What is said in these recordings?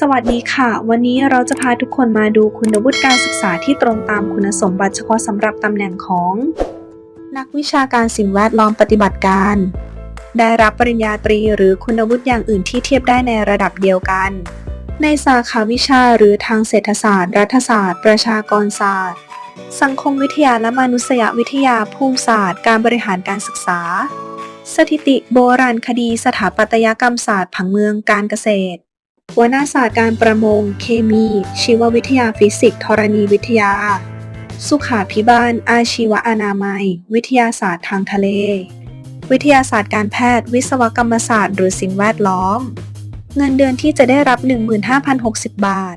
สวัสดีค่ะ วันนี้เราจะพาทุกคนมาดูคุณวุฒิการศึกษาที่ตรงตามคุณสมบัติเฉพาะสำหรับตำแหน่งของ นักวิชาการสิ่งแวดล้อมปฏิบัติการ ได้รับปริญญาตรีหรือคุณวุฒิอย่างอื่นที่เทียบได้ในระดับเดียวกัน ในสาขาวิชาหรือทางเศรษฐศาสตร์ รัฐศาสตร์ ประชากรศาสตร์ สังคมวิทยาและมนุษยวิทยาภูมิศาสตร์ การบริหารการศึกษา สถิติโบราณคดี สถาปัตยกรรมศาสตร์ผังเมืองการเกษตร วนาศาสตร์การประมง เคมี ชีววิทยาฟิสิกส์ธรณีวิทยา สุขาพิบาล อาชีวอนามัย วิทยาศาสตร์ทางทะเล วิทยาศาสตร์การแพทย์ วิศวกรรมศาสตร์ หรือสิ่งแวดล้อม เงินเดือนที่จะได้รับ 15,060 บาท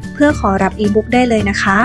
พื่อขอรับอีบุ๊กได้เลยนะคะ